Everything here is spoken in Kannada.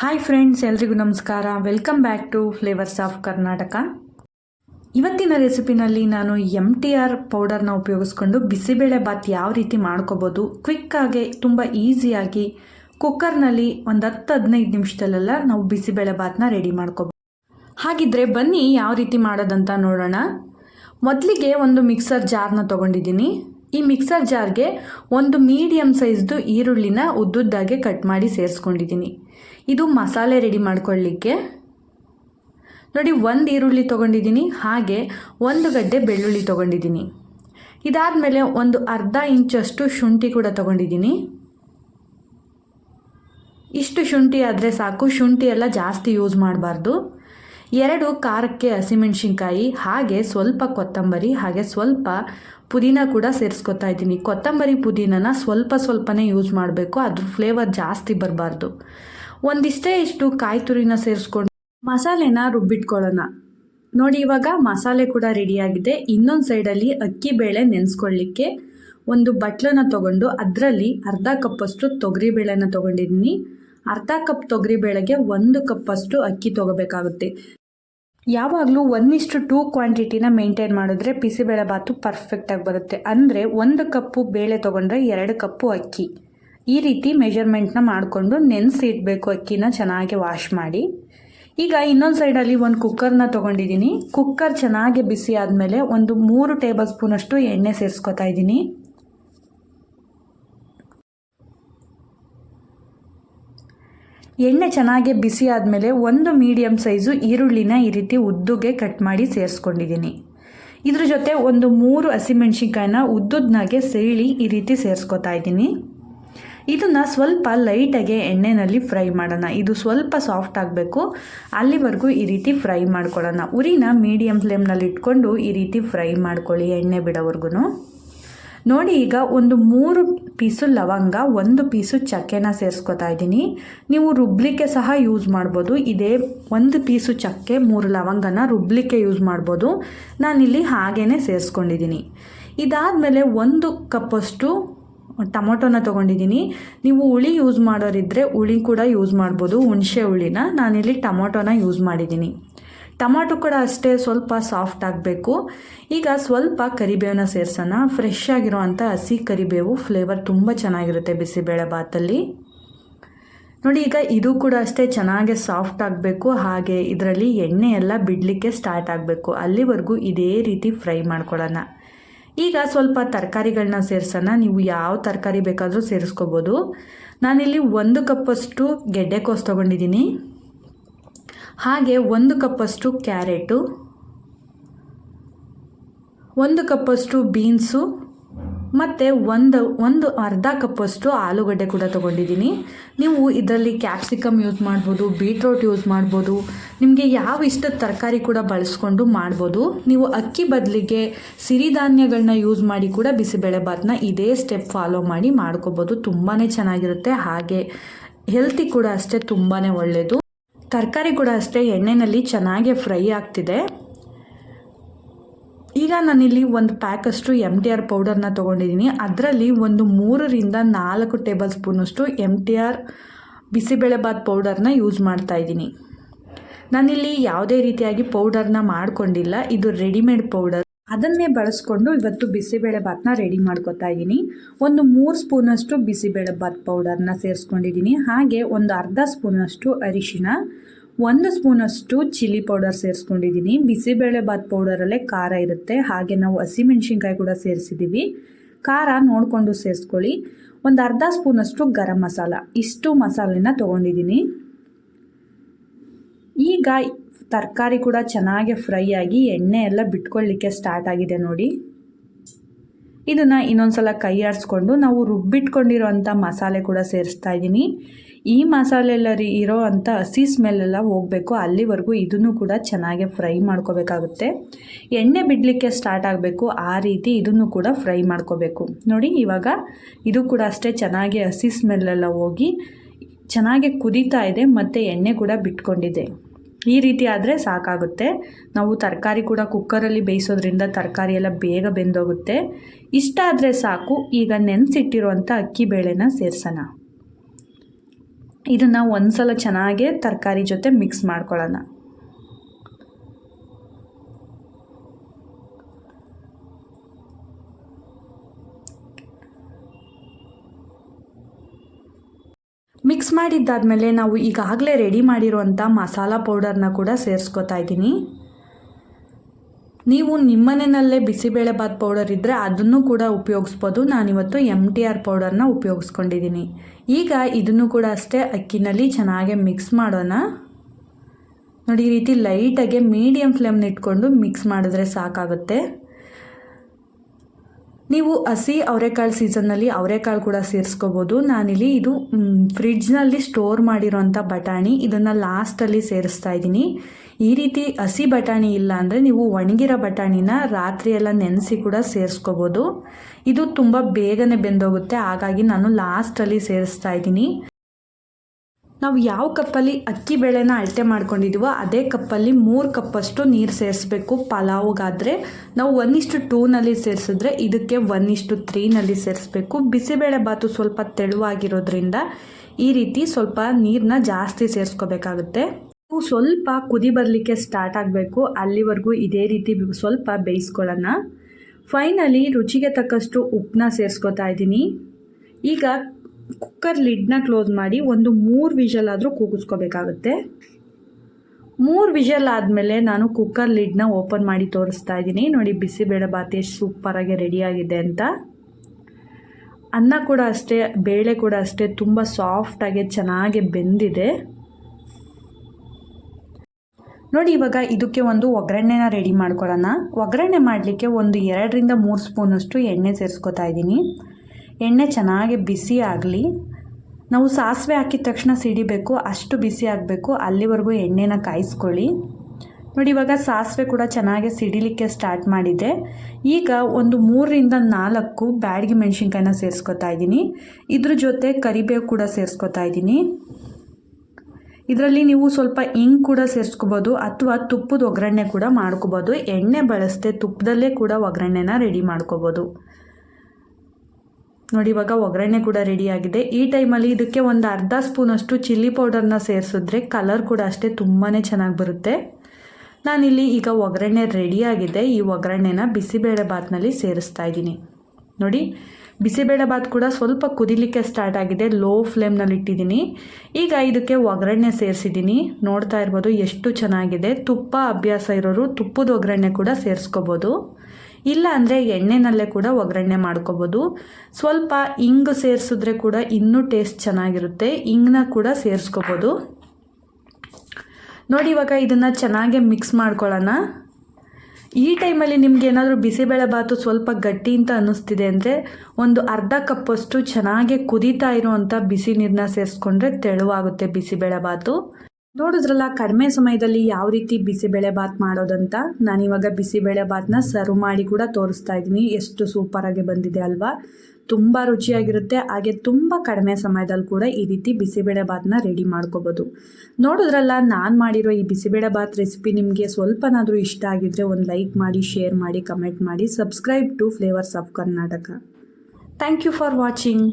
ಹಾಯ್ ಫ್ರೆಂಡ್ಸ್ ಎಲ್ರಿಗೂ ನಮಸ್ಕಾರ. Welcome back to flavours of Karnataka ಇವತ್ತಿನ ರೆಸಿಪಿನಲ್ಲಿ ನಾನು ಎಂ ಟಿ ಆರ್ ಪೌಡರ್ನ ಉಪಯೋಗಿಸ್ಕೊಂಡು ಬಿಸಿಬೇಳೆ ಬಾತ್ ಯಾವ ರೀತಿ ಮಾಡ್ಕೋಬೋದು ಕ್ವಿಕ್ಕಾಗಿ ತುಂಬ ಈಸಿಯಾಗಿ ಕುಕ್ಕರ್ನಲ್ಲಿ ಒಂದು ಹತ್ತು ಹದಿನೈದು ನಿಮಿಷದಲ್ಲೆಲ್ಲ ನಾವು ಬಿಸಿಬೇಳೆ ಬಾತ್ನ ರೆಡಿ ಮಾಡ್ಕೋಬೋದು. ಹಾಗಿದ್ರೆ ಬನ್ನಿ, ಯಾವ ರೀತಿ ಮಾಡೋದಂತ ನೋಡೋಣ. ಮೊದಲಿಗೆ ಒಂದು ಮಿಕ್ಸರ್ ಜಾರ್ನ ತೊಗೊಂಡಿದ್ದೀನಿ. ಈ ಮಿಕ್ಸರ್ ಜಾರ್ಗೆ ಒಂದು ಮೀಡಿಯಮ್ ಸೈಜ್ದು ಈರುಳ್ಳಿನ ಉದ್ದುದ್ದಾಗೆ ಕಟ್ ಮಾಡಿ ಸೇರಿಸ್ಕೊಂಡಿದ್ದೀನಿ. ಇದು ಮಸಾಲೆ ರೆಡಿ ಮಾಡ್ಕೊಳ್ಳಿಕ್ಕೆ. ನೋಡಿ, ಒಂದು ಈರುಳ್ಳಿ ತೊಗೊಂಡಿದ್ದೀನಿ, ಹಾಗೆ ಒಂದು ಗಡ್ಡೆ ಬೆಳ್ಳುಳ್ಳಿ ತೊಗೊಂಡಿದ್ದೀನಿ. ಇದಾದಮೇಲೆ ಒಂದು ಅರ್ಧ ಇಂಚಷ್ಟು ಶುಂಠಿ ಕೂಡ ತೊಗೊಂಡಿದ್ದೀನಿ. ಇಷ್ಟು ಶುಂಠಿ ಆದರೆ ಸಾಕು, ಶುಂಠಿ ಎಲ್ಲ ಜಾಸ್ತಿ ಯೂಸ್ ಮಾಡಬಾರ್ದು. ಎರಡು ಖಾರಕ್ಕೆ ಹಸಿಮೆಣಸಿನ್ಕಾಯಿ ಹಾಗೆ ಸ್ವಲ್ಪ ಕೊತ್ತಂಬರಿ, ಹಾಗೆ ಸ್ವಲ್ಪ ಪುದೀನ ಕೂಡ ಸೇರಿಸ್ಕೊತಾ ಇದ್ದೀನಿ. ಕೊತ್ತಂಬರಿ, ಪುದೀನನ ಸ್ವಲ್ಪ ಸ್ವಲ್ಪನೇ ಯೂಸ್ ಮಾಡಬೇಕು, ಅದ್ರ ಫ್ಲೇವರ್ ಜಾಸ್ತಿ ಬರಬಾರ್ದು. ಒಂದಿಷ್ಟೇ ಇಷ್ಟು ಕಾಯಿ ತುರಿನ ಸೇರಿಸ್ಕೊಂಡು ಮಸಾಲೆನ ರುಬ್ಬಿಟ್ಕೊಳ್ಳೋಣ. ನೋಡಿ, ಇವಾಗ ಮಸಾಲೆ ಕೂಡ ರೆಡಿಯಾಗಿದೆ ಇನ್ನೊಂದು ಸೈಡಲ್ಲಿ ಅಕ್ಕಿ ಬೇಳೆ ನೆನೆಸ್ಕೊಳ್ಳಿಕ್ಕೆ ಒಂದು ಬಟ್ಲನ್ನ ತಗೊಂಡು ಅದರಲ್ಲಿ ಅರ್ಧ ಕಪ್ಪಷ್ಟು ತೊಗರಿಬೇಳೆನ ತೊಗೊಂಡಿದ್ದೀನಿ. ಅರ್ಧ ಕಪ್ ತೊಗರಿ ಬೇಳೆಗೆ ಒಂದು ಕಪ್ಪಷ್ಟು ಅಕ್ಕಿ ತೊಗೋಬೇಕಾಗುತ್ತೆ. ಯಾವಾಗಲೂ ಒಂದಿಷ್ಟು ಟೂ ಕ್ವಾಂಟಿಟಿನ ಮೇಂಟೈನ್ ಮಾಡಿದ್ರೆ ಬಿಸಿಬೇಳೆ ಬಾತು ಪರ್ಫೆಕ್ಟಾಗಿ ಬರುತ್ತೆ. ಅಂದರೆ ಒಂದು ಕಪ್ಪು ಬೇಳೆ ತೊಗೊಂಡ್ರೆ ಎರಡು ಕಪ್ಪು ಅಕ್ಕಿ. ಈ ರೀತಿ ಮೆಜರ್ಮೆಂಟ್ನ ಮಾಡಿಕೊಂಡು ನೆನೆಸಿ ಇಡಬೇಕು ಅಕ್ಕಿನ ಚೆನ್ನಾಗಿ ವಾಶ್ ಮಾಡಿ. ಈಗ ಇನ್ನೊಂದು ಸೈಡಲ್ಲಿ ಒಂದು ಕುಕ್ಕರ್ನ ತೊಗೊಂಡಿದ್ದೀನಿ. ಕುಕ್ಕರ್ ಚೆನ್ನಾಗಿ ಬಿಸಿ ಆದಮೇಲೆ ಒಂದು ಮೂರು ಟೇಬಲ್ ಸ್ಪೂನಷ್ಟು ಎಣ್ಣೆ ಸೇರಿಸ್ಕೊತಾ ಇದ್ದೀನಿ. ಎಣ್ಣೆ ಚೆನ್ನಾಗಿ ಬಿಸಿ ಆದಮೇಲೆ ಒಂದು ಮೀಡಿಯಮ್ ಸೈಜು ಈರುಳ್ಳಿನ ಈ ರೀತಿ ಉದ್ದುಗೆ ಕಟ್ ಮಾಡಿ ಸೇರಿಸ್ಕೊಂಡಿದ್ದೀನಿ. ಇದ್ರ ಜೊತೆ ಒಂದು ಮೂರು ಹಸಿಮೆಣ್ಸಿನ್ಕಾಯಿನ ಉದ್ದುದ್ನಾಗೆ ಸೀಳಿ ಈ ರೀತಿ ಸೇರಿಸ್ಕೊತಾ ಇದ್ದೀನಿ. ಇದನ್ನು ಸ್ವಲ್ಪ ಲೈಟಾಗಿ ಎಣ್ಣೆಯಲ್ಲಿ ಫ್ರೈ ಮಾಡೋಣ. ಇದು ಸ್ವಲ್ಪ ಸಾಫ್ಟ್ ಆಗಬೇಕು. ಅಲ್ಲಿವರೆಗೂ ಈ ರೀತಿ ಫ್ರೈ ಮಾಡ್ಕೊಳ್ಳೋಣ. ಉರಿನ ಮೀಡಿಯಮ್ ಫ್ಲೇಮ್ನಲ್ಲಿ ಇಟ್ಕೊಂಡು ಈ ರೀತಿ ಫ್ರೈ ಮಾಡ್ಕೊಳ್ಳಿ ಎಣ್ಣೆ ಬಿಡೋವರೆಗೂ ನೋಡಿ ಈಗ ಒಂದು ಮೂರು ಪೀಸು ಲವಂಗ, ಒಂದು ಪೀಸು ಚಕ್ಕೆನ ಸೇರಿಸ್ಕೊತಾ ಇದ್ದೀನಿ. ನೀವು ರುಬ್ಲಿಕ್ಕೆ ಸಹ ಯೂಸ್ ಮಾಡ್ಬೋದು. ಇದೇ ಒಂದು ಪೀಸು ಚಕ್ಕೆ, ಮೂರು ಲವಂಗನ ರುಬ್ಲಿಕ್ಕೆ ಯೂಸ್ ಮಾಡ್ಬೋದು. ನಾನಿಲ್ಲಿ ಹಾಗೇ ಸೇರಿಸ್ಕೊಂಡಿದ್ದೀನಿ. ಇದಾದಮೇಲೆ ಒಂದು ಕಪ್ಪಷ್ಟು ಟೊಮೊಟೊನ ತೊಗೊಂಡಿದ್ದೀನಿ. ನೀವು ಹುಳಿ ಯೂಸ್ ಮಾಡೋರಿದ್ದರೆ ಹುಳಿ ಕೂಡ ಯೂಸ್ ಮಾಡ್ಬೋದು. ಹುಣಸೆ ಹುಳಿನ ನಾನಿಲ್ಲಿ ಟೊಮೊಟೊನ ಯೂಸ್ ಮಾಡಿದ್ದೀನಿ. ಟೊಮಾಟೊ ಕೂಡ ಅಷ್ಟೇ ಸ್ವಲ್ಪ ಸಾಫ್ಟ್ ಆಗಬೇಕು. ಈಗ ಸ್ವಲ್ಪ ಕರಿಬೇವನ್ನ ಸೇರಿಸೋಣ. ಫ್ರೆಶ್ ಆಗಿರೋವಂಥ ಹಸಿ ಕರಿಬೇವು ಫ್ಲೇವರ್ ತುಂಬ ಚೆನ್ನಾಗಿರುತ್ತೆ ಬಿಸಿಬೇಳೆ ಬಾತಲ್ಲಿ ನೋಡಿ, ಈಗ ಇದು ಕೂಡ ಅಷ್ಟೇ ಚೆನ್ನಾಗೆ ಸಾಫ್ಟ್ ಆಗಬೇಕು. ಹಾಗೆ ಇದರಲ್ಲಿ ಎಣ್ಣೆ ಎಲ್ಲ ಬಿಡಲಿಕ್ಕೆ ಸ್ಟಾರ್ಟ್ ಆಗಬೇಕು. ಅಲ್ಲಿವರೆಗೂ ಇದೇ ರೀತಿ ಫ್ರೈ ಮಾಡ್ಕೊಳ್ಳೋಣ. ಈಗ ಸ್ವಲ್ಪ ತರಕಾರಿಗಳನ್ನ ಸೇರಿಸೋಣ. ನೀವು ಯಾವ ತರಕಾರಿ ಬೇಕಾದರೂ ಸೇರಿಸ್ಕೋಬೋದು. ನಾನಿಲ್ಲಿ ಒಂದು ಕಪ್ಪಷ್ಟು ಗೆಡ್ಡೆಕೋಸು ತೊಗೊಂಡಿದ್ದೀನಿ. ಹಾಗೆ ಒಂದು ಕಪ್ಪಷ್ಟು ಕ್ಯಾರೆಟು, ಒಂದು ಕಪ್ಪಷ್ಟು ಬೀನ್ಸು, ಮತ್ತು ಒಂದು ಒಂದು ಅರ್ಧ ಕಪ್ಪಷ್ಟು ಆಲೂಗಡ್ಡೆ ಕೂಡ ತೊಗೊಂಡಿದ್ದೀನಿ. ನೀವು ಇದರಲ್ಲಿ ಕ್ಯಾಪ್ಸಿಕಮ್ ಯೂಸ್ ಮಾಡ್ಬೋದು, ಬೀಟ್ರೋಟ್ ಯೂಸ್ ಮಾಡ್ಬೋದು, ನಿಮಗೆ ಯಾವ ಇಷ್ಟದ ತರಕಾರಿ ಕೂಡ ಬಳಸ್ಕೊಂಡು ಮಾಡ್ಬೋದು. ನೀವು ಅಕ್ಕಿ ಬದಲಿಗೆ ಸಿರಿಧಾನ್ಯಗಳನ್ನ ಯೂಸ್ ಮಾಡಿ ಕೂಡ ಬಿಸಿಬೇಳೆ ಭಾತನ್ನ ಇದೇ ಸ್ಟೆಪ್ ಫಾಲೋ ಮಾಡಿ ಮಾಡ್ಕೋಬೋದು. ತುಂಬಾ ಚೆನ್ನಾಗಿರುತ್ತೆ. ಹಾಗೆ ಹೆಲ್ತಿ ಕೂಡ ಅಷ್ಟೇ ತುಂಬಾ ಒಳ್ಳೆಯದು ತರಕಾರಿ ಕೂಡ ಅಷ್ಟೇ ಎಣ್ಣೆಯಲ್ಲಿ ಚೆನ್ನಾಗಿ ಫ್ರೈ ಆಗ್ತಿದೆ. ಈಗ ನಾನಿಲ್ಲಿ ಒಂದು ಪ್ಯಾಕಷ್ಟು ಎಂ ಟಿ ಆರ್ ಪೌಡರ್ನ ತೊಗೊಂಡಿದ್ದೀನಿ. ಅದರಲ್ಲಿ ಒಂದು ಮೂರರಿಂದ ನಾಲ್ಕು ಟೇಬಲ್ ಸ್ಪೂನಷ್ಟು ಎಂ ಟಿ ಆರ್ ಬಿಸಿಬೇಳೆಬಾತ್ ಪೌಡರ್ನ ಯೂಸ್ ಮಾಡ್ತಾಯಿದ್ದೀನಿ ನಾನಿಲ್ಲಿ ಯಾವುದೇ ರೀತಿಯಾಗಿ ಪೌಡರ್ನ ಮಾಡಿಕೊಂಡಿಲ್ಲ. ಇದು ರೆಡಿಮೇಡ್ ಪೌಡರ್ ಅದನ್ನೇ ಬಳಸ್ಕೊಂಡು ಇವತ್ತು ಬಿಸಿಬೇಳೆ ಭಾತ್ನ ರೆಡಿ ಮಾಡ್ಕೊತಾ ಇದ್ದೀನಿ. ಒಂದು ಮೂರು ಸ್ಪೂನಷ್ಟು ಬಿಸಿಬೇಳೆ ಬಾತ್ ಪೌಡರ್ನ ಸೇರಿಸ್ಕೊಂಡಿದ್ದೀನಿ. ಹಾಗೆ ಒಂದು ಅರ್ಧ ಸ್ಪೂನಷ್ಟು ಅರಿಶಿನ ಒಂದು ಸ್ಪೂನಷ್ಟು ಚಿಲ್ಲಿ ಪೌಡರ್ ಸೇರಿಸ್ಕೊಂಡಿದ್ದೀನಿ. ಬಿಸಿಬೇಳೆ ಭಾತ್ ಪೌಡರಲ್ಲೇ ಖಾರ ಇರುತ್ತೆ. ಹಾಗೆ ನಾವು ಹಸಿಮೆಣ್ಸಿನ್ಕಾಯಿ ಕೂಡ ಸೇರಿಸಿದ್ದೀವಿ. ಖಾರ ನೋಡಿಕೊಂಡು ಸೇರಿಸ್ಕೊಳ್ಳಿ. ಒಂದು ಅರ್ಧ ಸ್ಪೂನಷ್ಟು ಗರಂ ಮಸಾಲ. ಇಷ್ಟು ಮಸಾಲೆನ ತೊಗೊಂಡಿದ್ದೀನಿ. ಈಗ ತರಕಾರಿ ಕೂಡ ಚೆನ್ನಾಗಿ ಫ್ರೈ ಆಗಿ ಎಣ್ಣೆ ಎಲ್ಲ ಬಿಟ್ಕೊಳ್ಳಿಕ್ಕೆ ಸ್ಟಾರ್ಟ್ ಆಗಿದೆ ನೋಡಿ. ಇದನ್ನು ಇನ್ನೊಂದು ಸಲ ಕೈ ಆಡಿಸ್ಕೊಂಡು ನಾವು ರುಬ್ಬಿಟ್ಕೊಂಡಿರೋಂಥ ಮಸಾಲೆ ಕೂಡ ಸೇರಿಸ್ತಾ ಇದ್ದೀನಿ. ಈ ಮಸಾಲೆಯಲ್ಲಿ ಇರೋ ಅಂಥ ಹಸಿ ಸ್ಮೆಲ್ಲೆಲ್ಲ ಹೋಗಬೇಕು. ಅಲ್ಲಿವರೆಗೂ ಇದನ್ನು ಕೂಡ ಚೆನ್ನಾಗಿ ಫ್ರೈ ಮಾಡ್ಕೋಬೇಕಾಗುತ್ತೆ. ಎಣ್ಣೆ ಬಿಡಲಿಕ್ಕೆ ಸ್ಟಾರ್ಟ್ ಆಗಬೇಕು. ಆ ರೀತಿ ಇದನ್ನು ಕೂಡ ಫ್ರೈ ಮಾಡ್ಕೋಬೇಕು. ನೋಡಿ, ಇವಾಗ ಇದು ಕೂಡ ಅಷ್ಟೇ ಚೆನ್ನಾಗಿ ಹಸಿ ಸ್ಮೆಲ್ಲೆಲ್ಲ ಹೋಗಿ ಚೆನ್ನಾಗಿ ಕುದೀತಾ ಇದೆ ಮತ್ತು ಎಣ್ಣೆ ಕೂಡ ಬಿಟ್ಕೊಂಡಿದೆ. ಈ ರೀತಿ ಆದರೆ ಸಾಕಾಗುತ್ತೆ. ನಾವು ತರಕಾರಿ ಕೂಡ ಕುಕ್ಕರಲ್ಲಿ ಬೇಯಿಸೋದ್ರಿಂದ ತರಕಾರಿ ಎಲ್ಲ ಬೇಗ ಬೆಂದೋಗುತ್ತೆ. ಇಷ್ಟ ಆದರೆ ಸಾಕು. ಈಗ ನೆನೆಸಿಟ್ಟಿರುವಂಥ ಅಕ್ಕಿ ಬೇಳೆನ ಸೇರಿಸೋಣ. ಇದನ್ನು ಒಂದ್ಸಲ ಚೆನ್ನಾಗೇ ತರಕಾರಿ ಜೊತೆ ಮಿಕ್ಸ್ ಮಾಡ್ಕೊಳ್ಳೋಣ. ಮಿಕ್ಸ್ ಮಾಡಿದ್ದಾದಮೇಲೆ ನಾವು ಈಗಾಗಲೇ ರೆಡಿ ಮಾಡಿರುವಂಥ ಮಸಾಲ ಪೌಡರ್ನ ಕೂಡ ಸೇರಿಸ್ಕೊತಾ ಇದ್ದೀನಿ. ನೀವು ನಿಮ್ಮನೆಯಲ್ಲೇ ಬಿಸಿಬೇಳೆಬಾತ್ ಪೌಡರ್ ಇದ್ದರೆ ಅದನ್ನು ಕೂಡ ಉಪಯೋಗಿಸ್ಬೋದು. ನಾನಿವತ್ತು ಎಂ ಟಿ ಆರ್ ಪೌಡರ್ನ ಉಪಯೋಗಿಸ್ಕೊಂಡಿದ್ದೀನಿ. ಈಗ ಇದನ್ನು ಕೂಡ ಅಷ್ಟೇ ಅಕ್ಕಿನಲ್ಲಿ ಚೆನ್ನಾಗೆ ಮಿಕ್ಸ್ ಮಾಡೋಣ. ನೋಡಿ ಈ ರೀತಿ ಲೈಟಾಗೆ ಮೀಡಿಯಮ್ ಫ್ಲೇಮ್ನ ಇಟ್ಕೊಂಡು ಮಿಕ್ಸ್ ಮಾಡಿದ್ರೆ ಸಾಕಾಗುತ್ತೆ. ನೀವು ಹಸಿ ಅವರೆಕಾಳು ಸೀಸನ್ನಲ್ಲಿ ಅವರೆಕಾಳು ಕೂಡ ಸೇರಿಸ್ಕೋಬೋದು. ನಾನಿಲ್ಲಿ ಇದು ಫ್ರಿಡ್ಜ್ನಲ್ಲಿ ಸ್ಟೋರ್ ಮಾಡಿರೋಂಥ ಬಟಾಣಿ ಇದನ್ನು ಲಾಸ್ಟಲ್ಲಿ ಸೇರಿಸ್ತಾ ಇದ್ದೀನಿ. ಈ ರೀತಿ ಹಸಿ ಬಟಾಣಿ ಇಲ್ಲ ಅಂದರೆ ನೀವು ಒಣಗಿರೋ ಬಟಾಣಿನ ರಾತ್ರಿ ಎಲ್ಲ ನೆನೆಸಿ ಕೂಡ ಸೇರಿಸ್ಕೋಬೋದು. ಇದು ತುಂಬ ಬೇಗನೆ ಬೆಂದೋಗುತ್ತೆ. ಹಾಗಾಗಿ ನಾನು ಲಾಸ್ಟಲ್ಲಿ ಸೇರಿಸ್ತಾ ಇದ್ದೀನಿ. ನಾವು ಯಾವ ಕಪ್ಪಲ್ಲಿ ಅಕ್ಕಿ ಬೇಳೆನ ಅಳತೆ ಮಾಡ್ಕೊಂಡಿದ್ದೀವೋ ಅದೇ ಕಪ್ಪಲ್ಲಿ ಮೂರು ಕಪ್ಪಷ್ಟು ನೀರು ಸೇರಿಸ್ಬೇಕು ಪಲಾವ್ಗಾದರೆ. ನಾವು ಒನ್ ಇಷ್ಟು ಟೂನಲ್ಲಿ ಸೇರಿಸಿದ್ರೆ ಇದಕ್ಕೆ ಒನ್ ಇಷ್ಟು ತ್ರೀನಲ್ಲಿ ಸೇರಿಸ್ಬೇಕು. ಬಿಸಿಬೇಳೆ ಬಾತು ಸ್ವಲ್ಪ ತೆಳುವಾಗಿರೋದ್ರಿಂದ ಈ ರೀತಿ ಸ್ವಲ್ಪ ನೀರನ್ನ ಜಾಸ್ತಿ ಸೇರಿಸ್ಕೋಬೇಕಾಗುತ್ತೆ. ಸ್ವಲ್ಪ ಕುದಿ ಬರಲಿಕ್ಕೆ ಸ್ಟಾರ್ಟ್ ಆಗಬೇಕು. ಅಲ್ಲಿವರೆಗೂ ಇದೇ ರೀತಿ ಸ್ವಲ್ಪ ಬೇಯಿಸ್ಕೊಳ್ಳೋಣ. ಫೈನಲಿ ರುಚಿಗೆ ತಕ್ಕಷ್ಟು ಉಪ್ಪನ್ನ ಸೇರಿಸ್ಕೊತಾ ಇದ್ದೀನಿ. ಈಗ ಕುಕ್ಕರ್ ಲಿಡ್ನ ಕ್ಲೋಸ್ ಮಾಡಿ ಒಂದು ಮೂರು ವಿಷಲ್ ಆದರೂ ಕೂಗಿಸ್ಕೋಬೇಕಾಗುತ್ತೆ. ಮೂರು ವಿಷಲ್ ಆದಮೇಲೆ ನಾನು ಕುಕ್ಕರ್ ಲಿಡ್ನ ಓಪನ್ ಮಾಡಿ ತೋರಿಸ್ತಾ ಇದ್ದೀನಿ. ನೋಡಿ ಬಿಸಿಬೇಳೆ ಬಾತ್ ಎಷ್ಟು ಸೂಪರಾಗಿ ರೆಡಿಯಾಗಿದೆ ಅಂತ. ಅನ್ನ ಕೂಡ ಅಷ್ಟೇ, ಬೇಳೆ ಕೂಡ ಅಷ್ಟೇ, ತುಂಬ ಸಾಫ್ಟಾಗಿ ಚೆನ್ನಾಗಿ ಬೆಂದಿದೆ. ನೋಡಿ, ಇವಾಗ ಇದಕ್ಕೆ ಒಂದು ಒಗ್ಗರಣೆನ ರೆಡಿ ಮಾಡ್ಕೊಳ್ಳೋಣ. ಒಗ್ಗರಣೆ ಮಾಡಲಿಕ್ಕೆ ಒಂದು ಎರಡರಿಂದ ಮೂರು ಸ್ಪೂನಷ್ಟು ಎಣ್ಣೆ ಸೇರಿಸ್ಕೊತಾ ಇದ್ದೀನಿ. ಎಣ್ಣೆ ಚೆನ್ನಾಗಿ ಬಿಸಿ ಆಗಲಿ, ನಾವು ಸಾಸಿವೆ ಹಾಕಿದ ತಕ್ಷಣ ಸಿಡಿಬೇಕು, ಅಷ್ಟು ಬಿಸಿ ಆಗಬೇಕು, ಅಲ್ಲಿವರೆಗೂ ಎಣ್ಣೆನ ಕಾಯಿಸ್ಕೊಳ್ಳಿ. ನೋಡಿ, ಇವಾಗ ಸಾಸಿವೆ ಕೂಡ ಚೆನ್ನಾಗಿ ಸಿಡಿಲಿಕ್ಕೆ ಸ್ಟಾರ್ಟ್ ಮಾಡಿದೆ. ಈಗ ಒಂದು ಮೂರರಿಂದ ನಾಲ್ಕು ಬ್ಯಾಡಗಿ ಮೆಣಸಿನ್ಕಾಯಿನ ಸೇರಿಸ್ಕೊತಾ ಇದ್ದೀನಿ. ಇದ್ರ ಜೊತೆ ಕರಿಬೇವು ಕೂಡ ಸೇರಿಸ್ಕೊತಾ ಇದ್ದೀನಿ. ಇದರಲ್ಲಿ ನೀವು ಸ್ವಲ್ಪ ಇಂಗ್ ಕೂಡ ಸೇರಿಸ್ಕೋಬೋದು, ಅಥವಾ ತುಪ್ಪದ ಒಗ್ಗರಣೆ ಕೂಡ ಮಾಡ್ಕೋಬೋದು. ಎಣ್ಣೆ ಬಳಸದೆ ತುಪ್ಪದಲ್ಲೇ ಕೂಡ ಒಗ್ಗರಣೆನ ರೆಡಿ ಮಾಡ್ಕೋಬೋದು. ನೋಡಿ, ಇವಾಗ ಒಗ್ಗರಣೆ ಕೂಡ ರೆಡಿಯಾಗಿದೆ ಈ ಟೈಮಲ್ಲಿ ಇದಕ್ಕೆ ಒಂದು ಅರ್ಧ ಸ್ಪೂನಷ್ಟು ಚಿಲ್ಲಿ ಪೌಡರ್ನ ಸೇರಿಸಿದ್ರೆ ಕಲರ್ ಕೂಡ ಅಷ್ಟೇ ತುಂಬಾ ಚೆನ್ನಾಗಿ ಬರುತ್ತೆ. ನಾನಿಲ್ಲಿ ಈಗ ಒಗ್ಗರಣೆ ರೆಡಿಯಾಗಿದೆ ಈ ಒಗ್ಗರಣೆನ ಬಿಸಿಬೇಳೆ ಬಾತ್ನಲ್ಲಿ ಸೇರಿಸ್ತಾ ಇದ್ದೀನಿ. ನೋಡಿ, ಬಿಸಿಬೇಳೆ ಬಾತ್ ಕೂಡ ಸ್ವಲ್ಪ ಕುದಿಲಿಕ್ಕೆ ಸ್ಟಾರ್ಟ್ ಆಗಿದೆ. ಲೋ ಫ್ಲೇಮ್ನಲ್ಲಿ ಇಟ್ಟಿದ್ದೀನಿ. ಈಗ ಇದಕ್ಕೆ ಒಗ್ಗರಣೆ ಸೇರಿಸಿದ್ದೀನಿ. ನೋಡ್ತಾ ಇರ್ಬೋದು ಎಷ್ಟು ಚೆನ್ನಾಗಿದೆ. ತುಪ್ಪ ಅಭ್ಯಾಸ ಇರೋರು ತುಪ್ಪದ ಒಗ್ಗರಣೆ ಕೂಡ ಸೇರಿಸ್ಕೋಬೋದು. ಇಲ್ಲ ಅಂದರೆ ಎಣ್ಣೆನಲ್ಲೇ ಕೂಡ ಒಗ್ಗರಣೆ ಮಾಡ್ಕೋಬೋದು. ಸ್ವಲ್ಪ ಇಂಗ್ ಸೇರಿಸಿದ್ರೆ ಕೂಡ ಇನ್ನೂ ಟೇಸ್ಟ್ ಚೆನ್ನಾಗಿರುತ್ತೆ. ಇಂಗ್ನ ಕೂಡ ಸೇರಿಸ್ಕೋಬೋದು. ನೋಡಿ ಇವಾಗ ಇದನ್ನು ಚೆನ್ನಾಗಿ ಮಿಕ್ಸ್ ಮಾಡ್ಕೊಳ್ಳೋಣ. ಈ ಟೈಮಲ್ಲಿ ನಿಮ್ಗೆ ಏನಾದರೂ ಬಿಸಿಬೇಳೆ ಬಾತು ಸ್ವಲ್ಪ ಗಟ್ಟಿ ಅಂತ ಅನ್ನಿಸ್ತಿದೆ ಅಂದರೆ ಒಂದು ಅರ್ಧ ಕಪ್ಪಷ್ಟು ಚೆನ್ನಾಗಿ ಕುದೀತಾ ಇರುವಂಥ ಬಿಸಿ ನೀರನ್ನ ಸೇರಿಸ್ಕೊಂಡ್ರೆ ತೆಳುವಾಗುತ್ತೆ ಬಿಸಿಬೇಳೆ ಬಾತು. ನೋಡಿದ್ರಲ್ಲ ಕಡಿಮೆ ಸಮಯದಲ್ಲಿ ಯಾವ ರೀತಿ ಬಿಸಿಬೇಳೆ ಬಾತ್ ಮಾಡೋದಂತ? ನಾನಿವಾಗ ಬಿಸಿಬೇಳೆ ಬಾತ್ನ ಸರ್ವ್ ಮಾಡಿ ಕೂಡ ತೋರಿಸ್ತಾ ಇದ್ದೀನಿ. ಎಷ್ಟು ಸೂಪರಾಗಿ ಬಂದಿದೆ ಅಲ್ವಾ? ತುಂಬ ರುಚಿಯಾಗಿರುತ್ತೆ. ಹಾಗೆ ತುಂಬ ಕಡಿಮೆ ಸಮಯದಲ್ಲಿ ಕೂಡ ಈ ರೀತಿ ಬಿಸಿಬೇಳೆ ಬಾತ್ನ ರೆಡಿ ಮಾಡ್ಕೋಬೋದು. ನೋಡಿದ್ರಲ್ಲ, ನಾನು ಮಾಡಿರೋ ಈ ಬಿಸಿಬೇಳೆ ಬಾತ್ ರೆಸಿಪಿ ನಿಮಗೆ ಸ್ವಲ್ಪನಾದರೂ ಇಷ್ಟ ಆಗಿದ್ದರೆ ಒಂದು ಲೈಕ್ ಮಾಡಿ ಶೇರ್ ಮಾಡಿ ಕಮೆಂಟ್ ಮಾಡಿ. Subscribe to flavours of Karnataka thank you for watching